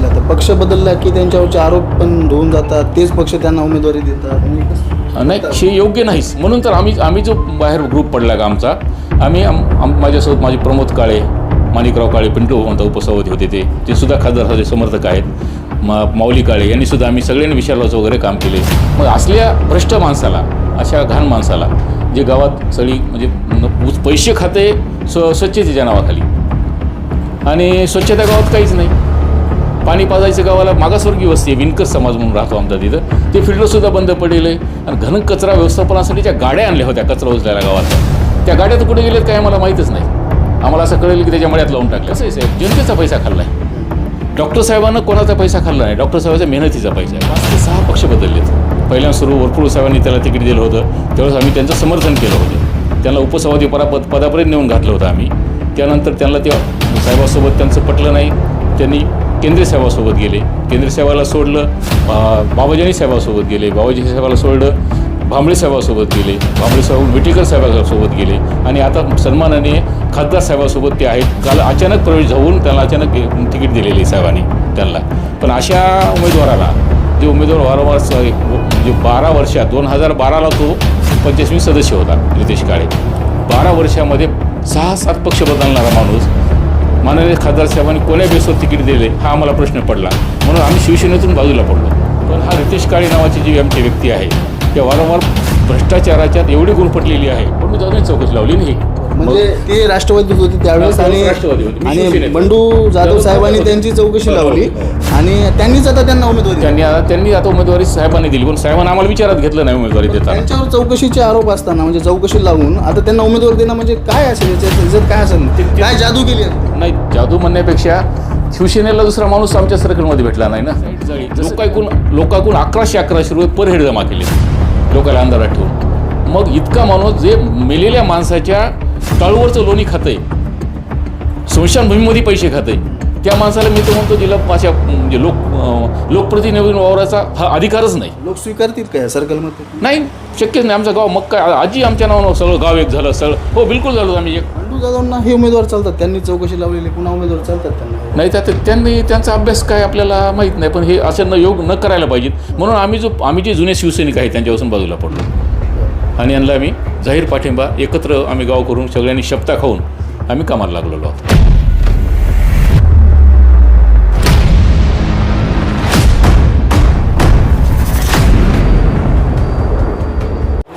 केला. तर पक्ष बदलला की त्यांच्यावरचे आरोप पण धुवून जातात. तेच पक्ष त्यांना उमेदवारी देतात. म्हणजे नाही हे योग्य नाहीच म्हणून तर आम्ही आम्ही जो बाहेर ग्रुप पडला का आमचा आम्ही आम आम- माझ्यासोबत माझे प्रमोद काळे माणिकराव काळे पिंटू म्हणता उपसभापती होते ते. ते सुद्धा खासदार समर्थक आहेत. मा माऊली काळे यांनी सुद्धा आम्ही सगळ्यांनी विचारलाच वगैरे काम केले मग असल्या भ्रष्ट माणसाला अशा घाण माणसाला जे गावात सगळी म्हणजे पैसे खाते स्व स्वच्छतेच्या नावाखाली. आणि स्वच्छता गावात काहीच नाही. पाणी पाजायचं गावाला मागासवर्गीय वस्ती आहे विणकस समाज म्हणून राहतो आमचा तिथं. ते फिल्डरसुद्धा बंद पडेल आहे. आणि घन कचरा व्यवस्थापनासाठी ज्या गाड्या आणल्या होत्या कचरा उचलायला गावात त्या गाड्या तर कुठे गेल्यात काय आम्हाला माहीतच नाही. आम्हाला असं कळेल की त्याच्या मळ्यात लावून टाकलं. असं आहे साहेब जनतेचा पैसा खाल्ला आहे. डॉक्टर साहेबांना कोणाचा पैसा खाल्ला नाही. डॉक्टर साहेबांचा मेहनतीचा पैसा आहे. पाच ते सहा पक्ष बदललेत. पहिल्यांदा सुरू वरपूळ साहेबांनी त्याला तिकीट दिलं होतं. त्यावेळेस आम्ही त्यांचं समर्थन केलं होतं. त्यांना उपसभापती परापद पदापर्यंत नेऊन घातलं होतं आम्ही. त्यानंतर त्यांना त्या साहेबासोबत त्यांचं पटलं नाही. त्यांनी केंद्रीय सेवासोबत गेले. केंद्रीय सेवाला सोडलं बाबाजानी साहेबासोबत गेले बाबाजी साहेबाला सोडलं भांबळे साहेबासोबत गेले भांबळे साहेब विटेकर साहेबासोबत गेले. आणि आता सन्मानाने खासदार साहेबासोबत ते आहेत. काल अचानक प्रवेश होऊन त्याला अचानक तिकीट दिलेली साहेबांनी त्यांना. पण अशा उमेदवाराला जे उमेदवार वारंवार स- म्हणजे बारा वर्षात दोन हजार बाराला तो पंचवीसवी सदस्य होता रितेश काळे. बारा वर्षामध्ये सहा सात पक्ष बदलणारा माणूस माननीय खासदार साहेबांनी कोण्या बेसवर तिकीट दिले हा आम्हाला प्रश्न पडला. म्हणून आम्ही शिवसेनेतून बाजूला पडलो. पण हा रितेश काळे नावाची जी आमची व्यक्ती आहे त्या वारंवार भ्रष्टाचाराच्यात एवढी गुणपटलेली आहे. पण मी जाऊन चौकशी लावली नाही. म्हणजे ते राष्ट्रवादीत होते त्यावेळेस आणि राष्ट्रवादी होते. मी आणि शिवसेनेत. बंडू जाधव साहेबांनी त्यांची चौकशी लावली. आणि त्यांनीच आता त्यांना उमेदवारी दिली. त्यांनी आता त्यांनी आता उमेदवारी साहेबांनी दिली पण साहेबांना आम्हाला विचारात घेतलं नाही उमेदवारी देताना. त्यांच्यावर चौकशीचे आरोप असताना म्हणजे चौकशी लावून आता त्यांना उमेदवारी देणं म्हणजे काय असेल? याच्यात काय असेल? काय जादू केली आहे? नाही जादू म्हणण्यापेक्षा शिवसेनेला दुसरा माणूस आमच्या सर्कलमध्ये भेटला नाही ना. लोकांकून लोकांकून अकराशे अकराशे रुपये पर हेड जमा केले लोकांना अंधारात ठेवून. मग इतका माणूस जे मेलेल्या माणसाच्या टाळूवरचं लोणी खातंय. स्मशानभूमीमध्ये पैसे खातंय. त्या माणसाला मी तर म्हणतो जिला माझ्या म्हणजे लोक लोकप्रतिनिधी वावराचा हा अधिकारच नाही. लोक स्वीकारतील काय सर्कलमध्ये नाही शक्यच नाही. आमचं गाव मग काय आजी आमच्या नावानं सगळं गाव एक झालं सगळं. हो बिलकुल झालो आम्ही एक. बंडू जाधवांना हे उमेदवार चालतात. त्यांनी चौकशी लावलेली पुन्हा उमेदवार चालतात त्यांना. नाही त्यात त्यांनी त्यांचा अभ्यास काय आपल्याला माहीत नाही. पण हे असं न योग न करायला पाहिजेत. म्हणून आम्ही जो आम्ही जे जुने शिवसैनिक आहेत त्यांच्यापासून बाजूला पडलो. आणि यांना आम्ही. जाहीर पाठिंबा एकत्र आम्ही गाव करून सगळ्यांनी शपथा खाऊन आम्ही कामाला लागलेलो आहोत.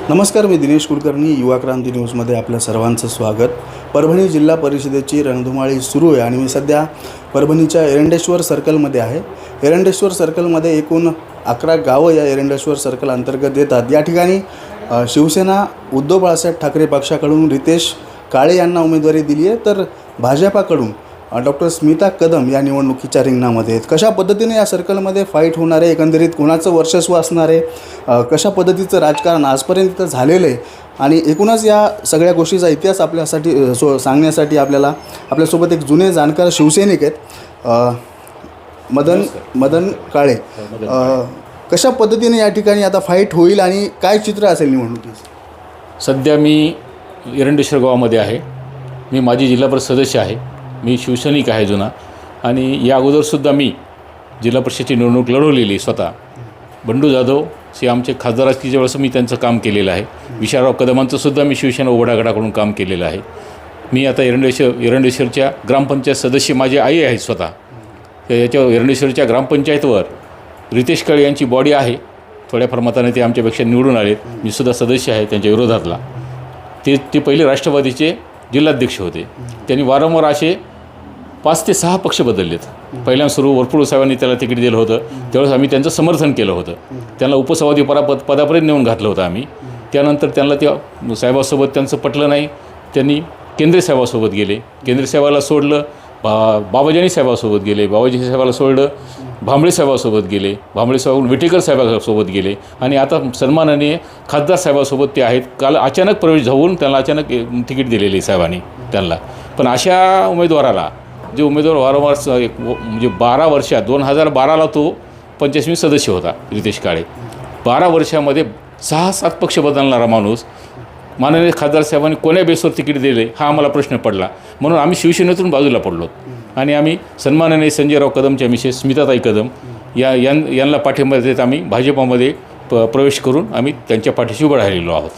नमस्कार मी दिनेश कुलकर्णी युवा क्रांती न्यूजमध्ये आपल्या सर्वांचं स्वागत. परभणी जिल्हा परिषदेची रणधुमाळी सुरू आहे आणि मी सध्या परभणीच्या एरंडेश्वर सर्कलमध्ये आहे. एरंडेश्वर सर्कलमध्ये एकूण अकरा गावं या एरंडेश्वर सर्कल अंतर्गत येतात. या ठिकाणी शिवसेना उद्धव बाळासाहेब ठाकरे पक्षाकडून रितेश काळे यांना उमेदवारी दिली आहे. तर भाजपाकडून डॉक्टर स्मिता कदम या निवडणुकीच्या रिंगणामध्ये आहेत. कशा पद्धतीने या सर्कलमध्ये फाईट होणार आहे? एकंदरीत कोणाचं वर्चस्व असणार आहे? कशा पद्धतीचं राजकारण आजपर्यंत इथं झालेलं आहे? आणि एकूणच या सगळ्या गोष्टीचा इतिहास आपल्यासाठी सो सांगण्यासाठी आपल्याला आपल्यासोबत एक जुने जाणकार शिवसैनिक आहेत. मदन मदन काळे. अ, कशा पद्धतीने या ठिकाणी आता फाईट होईल आणि काय चित्र असेल निवडणुकीचं सध्या मी एरंडेश्वर गावामध्ये आहे. मी माझी जिल्हा परिषद सदस्य आहे. मी शिवसैनिक आहे जुना. आणि या अगोदरसुद्धा मी जिल्हा परिषदेची निवडणूक लढवलेली स्वतः. बंडू जाधव हे आमचे खासदार असल्याच्या वेळेस मी त्यांचं काम केलेलं आहे. विशालराव कदमांचंसुद्धा मी शिवसेना उघडागडाकडून काम केलेलं आहे. मी आता एरंडेश्वर एरंडेश्वरच्या ग्रामपंचायत सदस्य माझी आई आहे स्वतः. याच्या एरंडेश्वरच्या ग्रामपंचायतवर रितेश काळे यांची बॉडी आहे. थोड्याफार मताने ते आमच्यापेक्षा निवडून आलेत. मी सुद्धा सदस्य आहे त्यांच्या विरोधातला. ते ते पहिले राष्ट्रवादीचे जिल्हाध्यक्ष होते. त्यांनी वारंवार असे पाच ते सहा पक्ष बदललेत. पहिल्यांदा सुरू वरपूळ साहेबांनी त्याला तिकीट दिलं होतं. त्यावेळेस आम्ही त्यांचं समर्थन केलं होतं. त्यांना उपसभापती परापद पदापर्यंत नेऊन घातलं होतं आम्ही. त्यानंतर त्यांना त्या साहेबासोबत त्यांचं पटलं नाही. त्यांनी केंद्रीय साहेबासोबत गेले. केंद्रीय साहेबाला सोडलं. बा बाबाजानी साहेबासोबत गेले बाबाजी साहेबाला सोडलं भांबळे साहेबासोबत गेले भांबळे साहेब विटेकर साहेबासोबत गेले. आणि आता सन्मानाने खासदार साहेबासोबत ते आहेत. काल अचानक प्रवेश होऊन त्यांना अचानक तिकीट दिलेले साहेबांनी त्यांना. पण अशा उमेदवाराला जे उमेदवार वारंवार स- एक म्हणजे बारा वर्षात दोन हजार बाराला तो पंचवीसवी सदस्य होता रितेश काळे. बारा वर्षामध्ये सहा सात पक्ष बदलणारा माणूस माननीय खासदार साहेबांनी कोण्या बेसवर तिकीट दिले हा आम्हाला प्रश्न पडला. म्हणून आम्ही शिवसेनेतून बाजूला पडलो. आणि आम्ही सन्मानाने संजयराव कदमच्या मिसेस स्मिताताई कदम या यां यांना पाठिंबा देत आम्ही भाजपामध्ये प प्रवेश करून आम्ही त्यांच्या पाठीशी उभं राहिलेलो आहोत.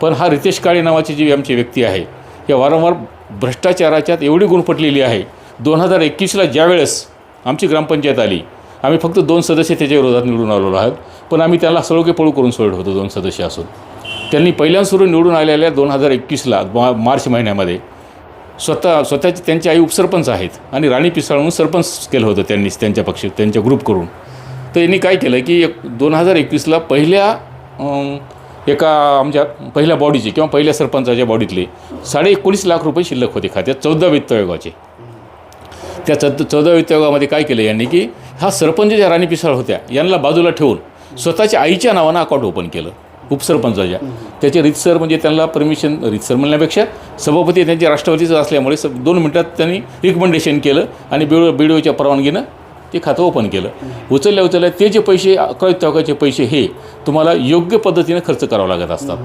पण हा रितेश काळे नावाची जी आमची व्यक्ती आहे या वारंवार भ्रष्टाचाराच्यात एवढी गुणपटलेली आहे दोन हजार एकवीसला ज्यावेळेस आमची ग्रामपंचायत आली आम्ही फक्त दोन सदस्य त्याच्या विरोधात निवडून आलेलो आहोत. पण आम्ही त्याला सळोके पळू करून सोडत होतो दोन सदस्य असून. त्यांनी पहिल्यांदा निवडून आलेल्या दोन हजार एकवीसला मा मार्च महिन्यामध्ये स्वतः स्वतःची त्यांची आई उपसरपंच आहेत आणि राणी पिसाळ म्हणून सरपंच केलं होतं त्यांनीच त्यांच्या पक्ष त्यांच्या ग्रुप करून. तर यांनी काय केलं की एक दोन हजार एकवीसला पहिल्या एका आमच्या पहिल्या बॉडीचे किंवा पहिल्या सरपंचाच्या बॉडीतले साडे एकोणीस लाख रुपये शिल्लक होते खात्यात चौदा वित्त आयोगाचे. त्या चौद चौदा वित्त आयोगामध्ये काय केलं यांनी की हा सरपंच ज्या राणी पिसाळ होत्या यांना बाजूला ठेवून स्वतःच्या आईच्या नावानं अकाउंट ओपन केलं. उपसरपंचाच्या त्याचे रितसर म्हणजे त्यांना परमिशन रितसर म्हणण्यापेक्षा सभापती त्यांचे राष्ट्रवादीचं असल्यामुळे स दोन मिनटात त्यांनी रिकमेंडेशन केलं आणि बी बी डी ओच्या परवानगीनं ते खातं ओपन केलं. उचलल्या उचलल्या ते जे पैसे अकळत तवकाचे पैसे हे तुम्हाला योग्य पद्धतीनं खर्च करावं लागत असतात.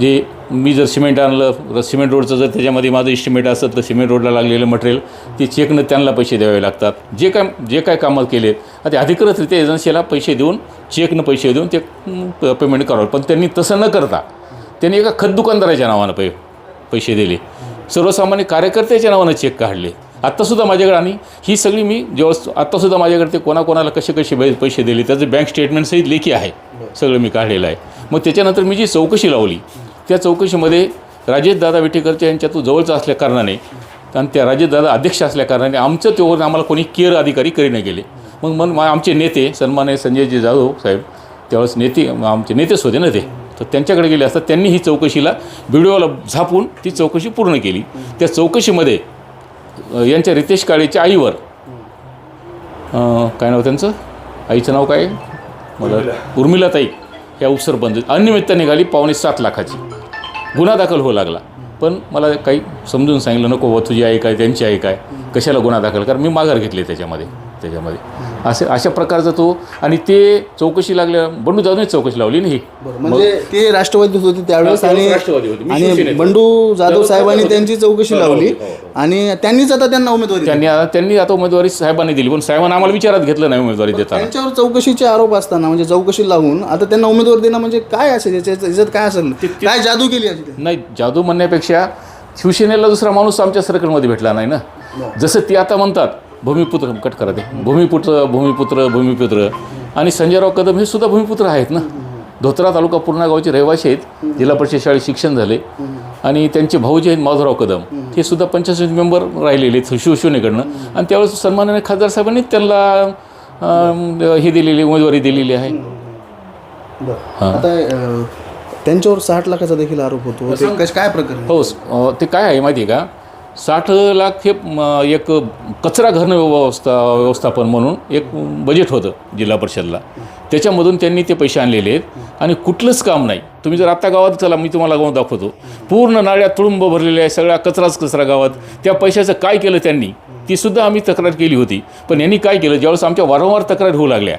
जे मी जर सिमेंट आणलं सिमेंट रोडचं जर त्याच्यामध्ये माझं इस्टिमेट असेल तर सिमेंट रोडला लागलेलं मटेरियल ते चेकनं त्यांना पैसे द्यावे लागतात. जे काय जे काय कामं केले ते अधिकृतरित्या एजन्सीला पैसे देऊन चेकनं पैसे देऊन ते पेमेंट करावं. पण त्यांनी तसं न करता त्यांनी एका खत दुकानदाराच्या नावानं पै पैसे दिले. सर्वसामान्य कार्यकर्त्याच्या नावानं चेक काढले. आत्तासुद्धा माझ्याकडे आणि ही सगळी मी जेव्हा आत्तासुद्धा माझ्याकडे ते कोणाकोणाला कसे कसे पैसे दिले त्याचं बँक स्टेटमेंटसहित लेखी आहे. सगळं मी काढलेलं आहे. मग त्याच्यानंतर मी जी चौकशी लावली त्या चौकशीमध्ये राजेशदादा विटेकरच्या यांच्यातून जवळचं असल्या कारणाने आणि त्या राजेशदादा अध्यक्ष असल्या कारणाने आमचं तेवढं आम्हाला कोणी केअर अधिकारी करीने गेले. मग मग मा- आमचे नेते सन्मान्य संजयजी जाधव साहेब त्यावेळेस नेते आमचे नेतेच होते ना ते. तर त्यांच्याकडे गेले असतात त्यांनी ही चौकशीला व्हिडिओला झापून ती चौकशी पूर्ण केली. त्या चौकशीमध्ये यांच्या रितेश काळेच्या आईवर काय नाव त्यांचं? आईचं नाव काय? मला उर्मिलाताई. ह्या उपसरपंच अनियमितता निघाली पावणे सात लाखाची. गुन्हा दाखल होऊ लागला. पण मला काही समजून सांगितलं नको बुवा तुझी आई काय त्यांची आई काय? कशाला गुन्हा दाखल? कारण मी माघार घेतली त्याच्यामध्ये त्याच्यामध्ये. असे अशा प्रकारचा तो आणि ते चौकशी लागल्या बंडू जाधवने चौकशी लावली ना ही म्हणजे ते राष्ट्रवादीत होते त्यावेळेस आणि त्यावेळेस राष्ट्रवादी होते. मी आणि शिवसेनेत बंडू जाधव साहेबांनी साहेब त्यांची चौकशी हो, हो, लावली हो. आणि त्यांनीच आता त्यांना उमेदवारी दिली. त्यांनी आता त्यांनी आता उमेदवारी साहेबांनी दिली पण साहेबांना आम्हाला विचारात घेतलं नाही उमेदवारी देताना त्यांच्यावर चौकशीचे आरोप असताना म्हणजे चौकशी लावून आता त्यांना उमेदवारी देणं म्हणजे काय असेल याच्यात याच्यात काय असेल काय जादू केली याची त्यांनी? नाही जादू म्हणण्यापेक्षा शिवसेनेला दुसरा माणूस आमच्या सर्कलमध्ये भेटला नाही ना जसं ती आता म्हणतात भूमिपुत्र कट करा ते. भूमिपुत्र भूमिपुत्र भूमिपुत्र. आणि संजयराव कदम हे सुद्धा भूमिपुत्र आहेत ना? धोत्रा तालुका पूर्णा गावचे रहिवासी आहेत. जिल्हा परिषद शाळेत शिक्षण झाले. आणि त्यांचे भाऊ जे आहेत माधवराव कदम. हे सुद्धा पंचायत मेंबर राहिलेले आहेत शिवसेनेकडनं आणि त्यावेळेस सन्मानाने खासदार साहेबांनी त्यांना हे दिलेली उमेदवारी दिलेली आहे. त्यांच्यावर साठ लाखाचा देखील आरोप होतो. काय प्रकरण? हो ते काय आहे माहिती आहे का? साठ लाख हे एक कचरा घन व्यवस्था व्यवस्थापन म्हणून एक बजेट होतं जिल्हा परिषदला. त्याच्यामधून त्यांनी ते पैसे आणलेले आहेत. आणि कुठलंच काम नाही. तुम्ही जर आत्ता गावात चला मी तुम्हाला गाव दाखवतो. पूर्ण नाळ्या तुळुंब भरलेल्या आहे सगळ्या कचराच कचरा गावात. त्या पैशाचं काय केलं त्यांनी? तीसुद्धा आम्ही तक्रार केली होती. पण यांनी काय केलं? ज्यावेळेस आमच्या वारंवार तक्रार होऊ लागल्या.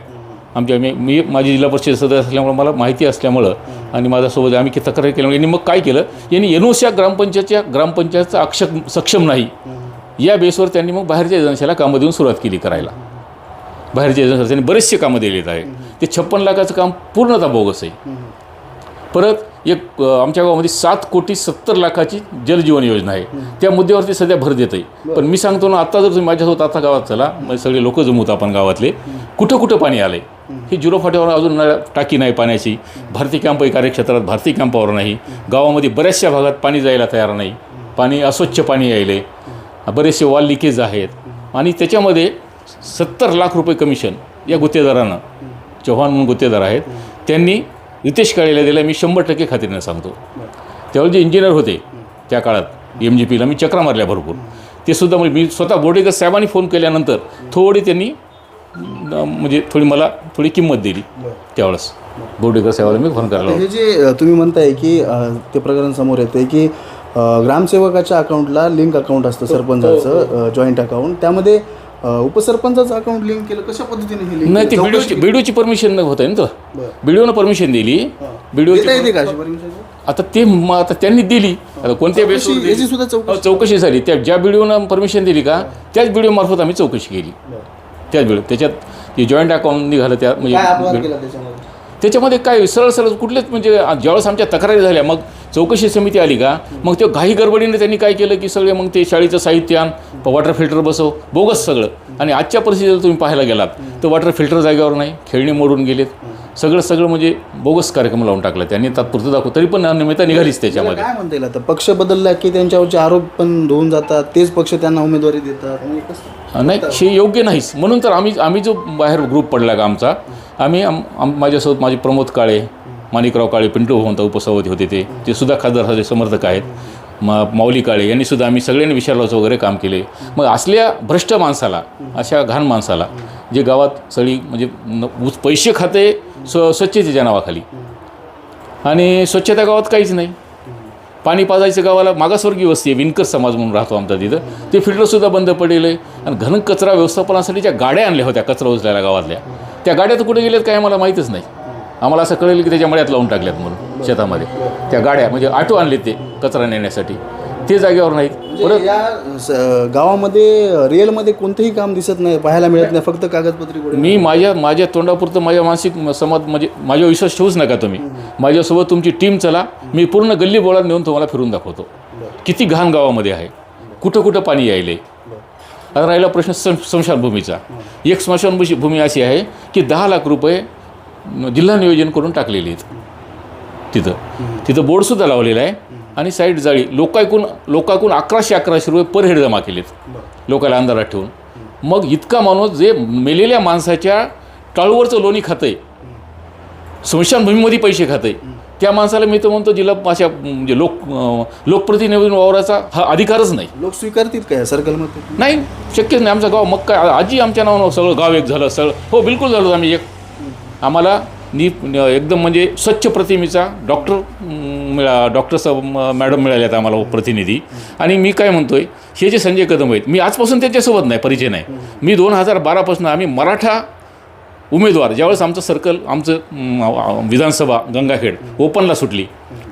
आमच्या मी मी माझी जिल्हा परिषद सदस्य असल्यामुळं मला माहिती असल्यामुळं आणि माझ्यासोबत आम्ही की तक्रार केल्यामुळे यांनी मग काय केलं? यांनी एनओच्या ग्रामपंचायतच्या ग्रामपंचायतचा अक्षम सक्षम नाही. या बेसवर त्यांनी मग बाहेरच्या एजन्सीला कामं देऊन सुरुवात केली करायला. बाहेरच्या एजन्सीला त्यांनी बरेचसे कामं दिलेत आहे ते छप्पन लाखाचं काम पूर्णतः बोगस आहे. परत एक आमच्या गावामध्ये सात कोटी सत्तर लाखाची जलजीवन योजना आहे. त्या मुद्द्यावरती सध्या भर देत आहे. पण मी सांगतो ना आता जर तुम्ही माझ्यासोबत आता गावात चला मग सगळे लोक जमवत आपण गावातले कुठं कुठं पाणी आलं हे झिरो फाट्यावर अजून टाकी नाही पाण्याची. भारती कॅम्प आहे कार्यक्षेत्रात भारती कॅम्पावर नाही. गावामध्ये बऱ्याचशा भागात पाणी जायला तयार नाही. पाणी अस्वच्छ पाणी यायले. बरेचसे वॉल लिकेज आहेत. आणि त्याच्यामध्ये सत्तर लाख रुपये कमिशन या गुत्तेदारानं चव्हाण म्हणून गुत्तेदार आहेत त्यांनी रितेश काळेला दिला मी शंभर टक्के खात्रीनं सांगतो. त्यावेळी जे इंजिनियर होते त्या काळात एम जी पीला मी चक्रा मारल्या भरपूर. ते सुद्धा म्हणजे मी स्वतः बोर्डेकर साहेबांनी फोन केल्यानंतर थोडी त्यांनी म्हणजे थोडी मला थोडी किंमत दिली त्यावेळेस. बोर्डेकर साहेबाला मी फोन करायला. हे जे तुम्ही म्हणताय की ते प्रकरण समोर येते की ग्रामसेवकाच्या अकाउंटला लिंक अकाउंट असतं सरपंचाचं जॉईंट अकाउंट त्यामध्ये उपसरपंचाचं अकाउंट लिंक केलं कशा पद्धतीने हे नाही ते व्हिडिओची व्हिडिओची परमिशन होत आहे ना तर बरं. व्हिडिओनं परमिशन दिली. देता येते का अशी? आता ते म- आता त्यांनी दिली. आता कोणत्या बेसवर चौकशी- दिली? सुद्धा हो, चौकशी झाली. त्या ज्या व्हिडिओनं परमिशन दिली का त्याच व्हिडिओ मार्फत आम्ही चौकशी केली. त्याच व्हिडिओ त्याच्यात ते जॉईंट अकाउंट निघालं त्या काय अपवाद म्हणजे केला त्याच्यामध्ये? त्याच्यामध्ये काय सरळ सरळ कुठलेच म्हणजे ज्यावेळेस आमच्या तक्रारी झाल्या मग चौकशी समिती आली का? मग ते घाई गडबडीने त्यांनी काय केलं की सगळे मग ते शाळेचं साहित्य आण वॉटर फिल्टर बसव बोगस सगळं. आणि आजच्या परिस्थितीत तुम्ही पाहायला गेलात तर वॉटर फिल्टर जागेवर नाही खेळणी मोडून गेलेत. सगळं सगळं म्हणजे बोगस कार्यक्रम लावून टाकला. त्यांनी तात्पुरतं दाखव तरी पण अनियमितता निघालीच त्याच्यामध्ये. काय म्हणता येईल आता? पक्ष बदलला की त्यांच्यावरचे आरोप पण धुवून जातात? तेच पक्ष त्यांना उमेदवारी देतात? नाही हे योग्य नाहीच. म्हणून तर आम्ही आम्ही जो बाहेर ग्रुप पडला का आमचा आम्ही आम आम- माझ्यासोबत माझे प्रमोद काळे माणिकराव काळे पिंटू होता उपसभापती होते ते. ते सुद्धा खासदार झाले समर्थक आहेत. म माऊली काळे यांनीसुद्धा आम्ही सगळ्यांनी विचारलाचं वगैरे काम केले. मग असल्या भ्रष्ट माणसाला अशा घाण माणसाला जे गावात सगळी म्हणजे न- पैसे खाते स्व स्वच्छतेच्या नावाखाली आणि स्वच्छता गावात काहीच नाही. पाणी पाजायचं गावाला मागासवर्गीय वस्ती आहे विणकर समाज म्हणून राहतो आमचा तिथं. ते फिल्टरसुद्धा बंद पडेल आहे आणि घन कचरा व्यवस्थापनासाठी ज्या गाड्या आणल्या होत्या कचरा उचलायला गावातल्या त्या गाड्या तर कुठे गेल्यात काय मला माहीतच नाही. आम्हाला असं कळेल की त्याच्या मळ्यात लावून टाकल्यात म्हणून शेतामध्ये. त्या गाड्या म्हणजे ऑटो आणले ते कचरा नेण्यासाठी. ते जागेवर नाहीत. म्हणजे या स- गावामध्ये रिअलमध्ये कोणतंही काम दिसत नाही पाहायला मिळत नाही फक्त कागदपत्री. मी माझ्या माझ्या तोंडापुरतं माझ्या मानसिक समाज म्हणजे माझ्या विश्वास ठेवूच नका तुम्ही. माझ्यासोबत तुमची टीम चला. मी पूर्ण गल्ली बोळात नेऊन तुम्हाला फिरून दाखवतो. किती घाण गावामध्ये आहे. कुठं कुठं पाणी यायले. आता राहिला प्रश्न सं स्मशानभूमीचा. एक स्मशानभूमी भूमी अशी आहे की दहा लाख रुपये जिल्हा नियोजन करून टाकलेले आहेत. तिथं. तिथं बोर्डसुद्धा लावलेला आहे आणि साईड जाळी लोकांकून लोकांकून अकराशे अकराशे रुपये पर हेड जमा केलेत. लोकांना अंधारात ठेवून. मग इतका माणूस जे मेलेल्या माणसाच्या टाळूवरचं लोणी खातंय स्मशानभूमीमध्ये पैसे खातंय त्या माणसाला मी तर म्हणतो जिल्हा अशा म्हणजे लोक लोकप्रतिनिधी वावराचा हा अधिकारच नाही. लोक स्वीकारतील का या सर्कलमध्ये? नाही शक्यच नाही. आमचं गाव मग काय आजी आमच्या नावानं सगळं गाव एक झालं सगळं हो बिलकुल झालं आम्ही एक. आम्हाला नी एकदम म्हणजे स्वच्छ प्रतिमेचा डॉक्टर मिळा डॉक्टर स म- मॅडम आहेत आम्हाला प्रतिनिधी. आणि मी काय म्हणतो आहे हे जे संजय कदम आहेत मी आजपासून त्याच्यासोबत नाही परिचय नाही. मी दोन हजार बारापासून आम्ही मराठा उमेदवार ज्यावेळेस आमचं सर्कल आमचं विधानसभा गंगाखेड ओपनला सुटली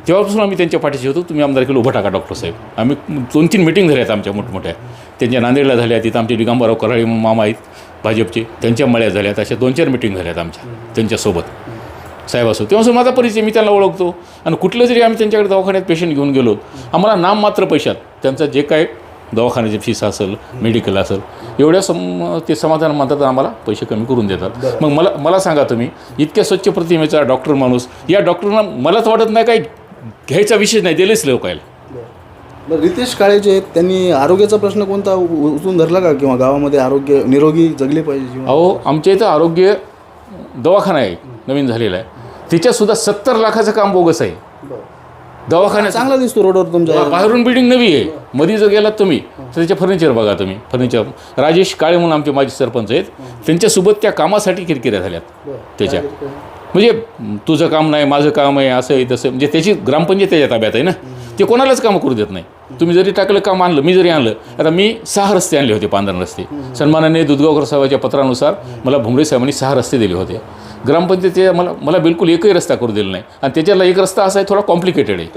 तेव्हापासून आम्ही त्यांच्या पाठीशी होतो. तुम्ही आमदारकीला उभं टाका डॉक्टर साहेब. आम्ही दोन तीन मिटिंग आहेत आमच्या मोठमोठ्या. त्यांच्या नांदेडला झाल्या तिथं आमचे दिगंबरराव कराळी मामा आहेत भाजपचे त्यांच्या मळ्यात झाल्यात अशा दोन चार मिटिंग झाल्यात आमच्या त्यांच्यासोबत. साहेबासोबत तेव्हापासून माझा परिचय मी त्यांना ओळखतो. आणि कुठलं जरी आम्ही त्यांच्याकडे दवाखान्यात पेशंट घेऊन गेलो आम्हाला नाम मात्र पैशात त्यांचं जे काय दवाखान्याची फीस असेल मेडिकल असेल एवढ्या सम ते समाधान मानतात आम्हाला पैसे कमी करून देतात. मग मला मला सांगा तुम्ही इतक्या स्वच्छ प्रतिमेचा डॉक्टर माणूस या डॉक्टरना मलाच वाटत नाही काय घ्यायचा विषय नाही दिलेच लोकायला. बरं रितेश काळे जे आहेत त्यांनी आरोग्याचा प्रश्न कोणता उ- उचलून धरला का? किंवा गावामध्ये आरोग्य निरोगी जगले पाहिजे जीवन? अहो आमच्या इथं आरोग्य दवाखाना आहे नवीन झालेला आहे. तिच्यातसुद्धा सत्तर लाखाचं काम बोगस आहे. दवाखान्यात चांगला दिसतो रोडवर तुमच्या बाहेरून बिल्डिंग नवी आहे. मध्ये जर गेलात तुम्ही तर त्याच्या फर्निचर बघा तुम्ही. फर्निचर राजेश काळे म्हणून आमचे माजी सरपंच आहेत. त्यांच्यासोबत त्या कामासाठी किरकिऱ्या झाल्यात. त्याच्या. म्हणजे तुझं काम नाही माझं काम आहे असं आहे तसं म्हणजे त्याची ग्रामपंचायत त्याच्या ताब्यात आहे ना? ते कोणालाच कामं करू देत नाही. तुम्ही जरी टाकलं काम आणलं मी जरी आणलं आता मी सहा रस्ते आणले होते पांढरण रस्ते. सन्मानाने दुधगावकर साहेबाच्या पत्रानुसार मला भुमरे साहेबांनी सहा रस्ते दिले होते. ग्रामपंचायतीचे मला मला बिलकुल एकही रस्ता करू दिला नाही. आणि त्याच्याला एक रस्ता असा आहे थोडा कॉम्प्लिकेटेड आहे.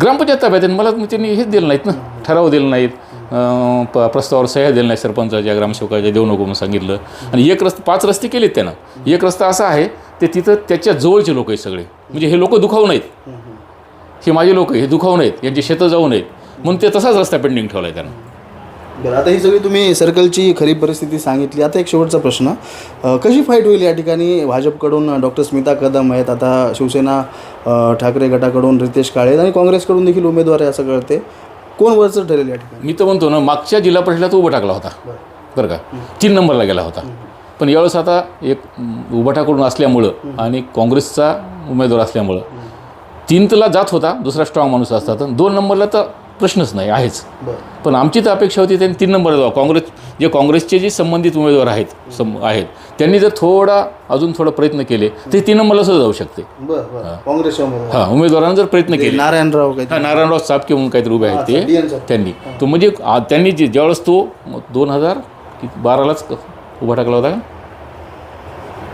ग्रामपंचायत ताब्यात. मला त्यांनी हेच दिलं नाहीत ना. ठराव दिले नाहीत. प प्रस्तावावर सह्या दिल्या नाहीत सरपंचाच्या ग्रामसेवकाच्या देऊ नको म्हणून सांगितलं. आणि एक रस्ते पाच रस्ते केलेत त्यानं. एक रस्ता असा आहे ते तिथं त्याच्या जवळचे लोक आहेत सगळे. म्हणजे हे लोक दुखावू नयेत हे माझे लोक हे दुखावू नयेत यांची शेतं जाऊ नयेत. म्हणून ते तसाच रस्ता पेंडिंग ठेवला आहे त्यानं. बरं आता ही सगळी तुम्ही सर्कलची खरी परिस्थिती सांगितली. आता एक शेवटचा प्रश्न. अ, कशी फाईट होईल या ठिकाणी? भाजपकडून डॉक्टर स्मिता कदम आहेत आता शिवसेना अ, ठाकरे गटाकडून रितेश काळे आहेत आणि काँग्रेसकडून देखील उमेदवार आहे असं कळते कोण वरचं ठरेल या ठिकाणी? मी तर म्हणतो ना मागच्या जिल्हा परिषदेला तो उभा टाकला होता. बरं. का? तीन नंबरला गेला होता. पण यावेळेस आता एक अं, उभा करून असल्यामुळं आणि काँग्रेसचा उमेदवार असल्यामुळं तीन तला जात होता दुसरा स्ट्रॉंग माणूस असता. तर दोन नंबरला तर प्रश्नच नाही आहेच. पण आमची तर अपेक्षा होती त्यांनी तीन नंबरला जावं. काँग्रेस जे काँग्रेसचे जे संबंधित उमेदवार आहेत सम आहेत त्यांनी जर थोडा अजून थोडा प्रयत्न केले तर ते तीन नंबरला सुद्धा जाऊ शकते. उमेदवार. हां उमेदवारांनी जर प्रयत्न केले. नारायणराव हा नारायणराव सापके म्हणून काहीतरी उभे आहेत ते. त्यांनी. तो म्हणजे त्यांनी जे ज्यावेळेस तो दोन हजार बारालाच उभा टाकला होता का?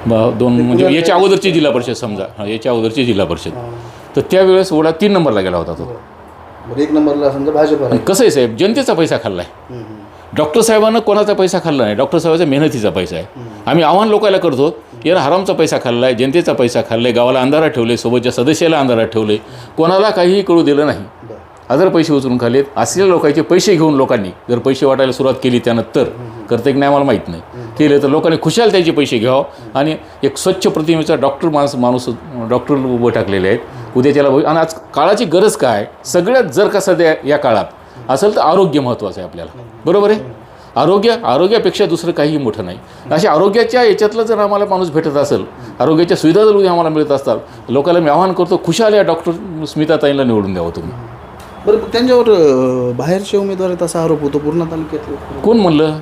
ब- दोन म्हणजे याच्या अगोदरची जिल्हा परिषद समजा. हा, याच्या अगोदरची जिल्हा परिषद. तर त्यावेळेस ओढा तीन नंबरला गेला होता तो. बरं एक नंबरला समजा भाजप आणि कसं आहे साहेब जनतेचा पैसा खाल्ला आहे. डॉक्टर साहेबांना कोणाचा पैसा खाल्ला नाही डॉक्टर साहेबाचा मेहनतीचा पैसा आहे. आम्ही आव्हान लोकांना करतो यानं हरामचा पैसा खाल्ला आहे जनतेचा पैसा खाल्ला आहे गावाला अंधारात ठेवले सोबतच्या सदस्याला अंधारात ठेवले. कोणाला काहीही कळू दिलं नाही. हजार पैसे उचलून खाल्लेत. असलेल्या लोकांचे पैसे घेऊन लोकांनी जर पैसे वाटायला सुरुवात केली त्यानं तर करते की नाही आम्हाला माहीत नाही. केले तर लोकांनी खुशाल त्याचे पैसे घ्यावं. आणि एक स्वच्छ प्रतिमेचा डॉक्टर माणूस माणूस डॉक्टर उभं टाकलेले आहेत. उद्या त्याला भवि- आणि आज काळाची गरज काय? सगळ्यात जर का सध्या या काळात असेल तर आरोग्य महत्त्वाचं आहे आपल्याला. बरोबर आहे? आरोग्य आरोग्यापेक्षा दुसरं काहीही मोठं नाही. अशा आरोग्याच्या याच्यातलं जर आम्हाला माणूस भेटत असेल आरोग्याच्या सुविधा जर उद्या आम्हाला मिळत असतात लोकांना मी आवाहन करतो खुशाल या डॉक्टर स्मिताताईंना निवडून द्यावं तुम्ही. बरं त्यांच्यावर बाहेरचे उमेदवार आहेत असा आरोप होतो पूर्ण तालुक्यात कोण म्हणलं?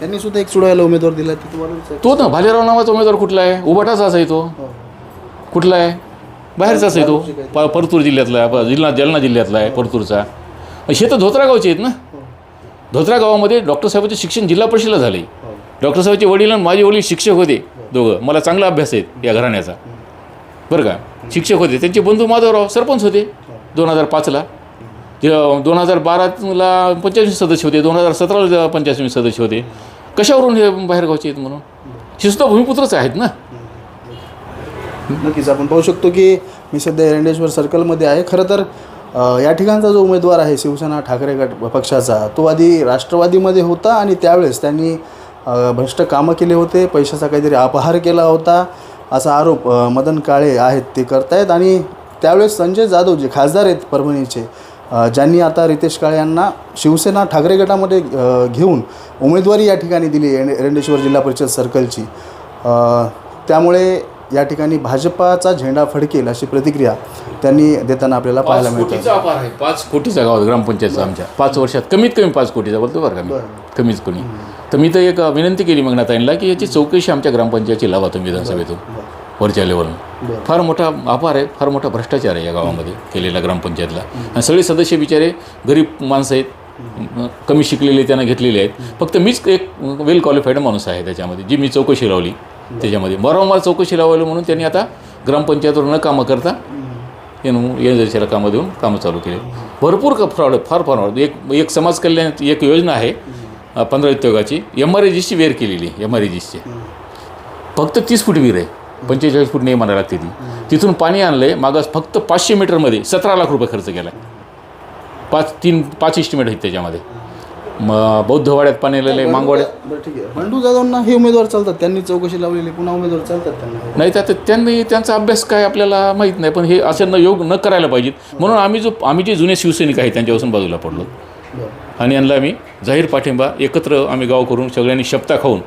त्यांनी, सुद्धा एक सुडायला उमेदवार दिला ते ना भालेराव नावाचा उमेदवार कुठला आहे? उभाटाचाच आहे तो. कुठला आहे? बाहेरचाच आहे तो. प परतूर जिल्ह्यातला आहे प- जिल्हा जालना जिल्ह्यातला आहे परतूरचा. हे तर धोत्रा गावचे आहेत ना? धोत्रा गावामध्ये डॉक्टर साहेबांचे शिक्षण जिल्हा परिषदेला झाले. डॉक्टर साहेबांचे वडील आणि माझे वडील शिक्षक होते दोघं. मला चांगला अभ्यास आहेत या घराण्याचा. बरं का? शिक्षक होते. त्यांचे बंधू माधवराव सरपंच होते दोन हजार पाचला. दोन हजार बाराला पंच्याऐंशी सदस्य होते. दोन हजार सतराला पंच्याऐंशी सदस्य होते. कशावरून हे बाहेरगावचे आहेत म्हणून? हे सुद्धा भूमिपुत्रच आहेत ना? नक्कीच आपण पाहू शकतो की मी सध्या एरंडेश्वर सर्कलमध्ये आहे. खरं तर या ठिकाणचा जो उमेदवार आहे शिवसेना ठाकरे गट पक्षाचा तो आधी राष्ट्रवादीमध्ये होता आणि त्यावेळेस त्यांनी भ्रष्ट कामं केले होते पैशाचा काहीतरी अपहार केला होता असा आरोप मदन काळे आहेत ते करतायत. आणि त्यावेळेस संजय जाधव जे खासदार आहेत परभणीचे ज्यांनी आता रितेश काळे यांना शिवसेना ठाकरे गटामध्ये घेऊन उमेदवारी या ठिकाणी दिली रेंडेश्वर जिल्हा परिषद सर्कलची. त्यामुळे या ठिकाणी भाजपाचा झेंडा फडकेल अशी प्रतिक्रिया त्यांनी देताना आपल्याला पाहायला मिळते. आहे. पाच कोटीचा गाव ग्रामपंचायतचा आमच्या. पाच वर्षात कमीत कमी पाच कोटीचा बोलतो बरं का मी? कमीच कोणी. तर मी तर एक विनंती केली मग की याची चौकशी आमच्या ग्रामपंचायतची लावा तुम्ही विधानसभेतून वरच्या लेवलनं फार मोठा अपार आहे फार मोठा भ्रष्टाचार आहे या गावामध्ये केलेला ग्रामपंचायतला. आणि सगळे सदस्य बिचारे गरीब माणसं आहेत कमी शिकलेले त्यांना घेतलेले आहेत. फक्त मीच एक वेल क्वालिफाईड माणूस आहे त्याच्यामध्ये जी मी चौकशी लावली. त्याच्यामध्ये. वारंवार चौकशी लावली म्हणून त्यांनी आता ग्रामपंचायतवर न कामं करता. एनर्जीला कामं देऊन कामं चालू केले. भरपूर का फ्रॉड फार फ्रॉड एक एक समाज कल्याण एक योजना आहे पंधरा उद्योगाची. एम आर एजीची वेर केलेली एम आर एजीची फक्त तीस फूट विहीर आहे. पंचेचाळीस फूट नाही म्हणायला लागते ती. तिथून पाणी आणलं आहे मागास फक्त पाचशे मीटरमध्ये सतरा लाख रुपये खर्च केला पाच तीन पाच इस्टिमेट आहेत त्याच्यामध्ये. मग बौद्धवाड्यात पाणी आलेलं आहे मांगवाड्यात बरं ठीक आहे. बंडू जाधवांना हे उमेदवार चालतात त्यांनी चौकशी लावलेली पुन्हा उमेदवार चालतात त्यांना. नाही तर त्यांनी त्यांचा अभ्यास काय आपल्याला माहीत नाही पण हे असं न योग न करायला पाहिजेत. म्हणून आम्ही जो आम्ही जे जुने शिवसैनिक आहेत त्यांच्यापासून बाजूला पडलो. बरं. आणि यांना आम्ही जाहीर पाठिंबा एकत्र आम्ही गाव करून सगळ्यांनी शपथा खाऊन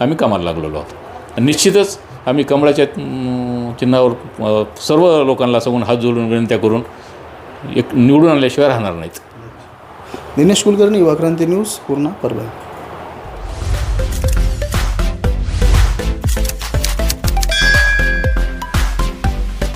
आम्ही कामाला लागलेलो आहोत. आणि निश्चितच आम्ही कमळाच्या अं, चिन्हावर अं, सर्व लोकांना सगून हात जोडून विनंत्या करून एक निवडून आणल्याशिवाय राहणार नाहीत. दिनेश कुलकर्णी युवाक्रांती न्यूज पूर्ण परभणी.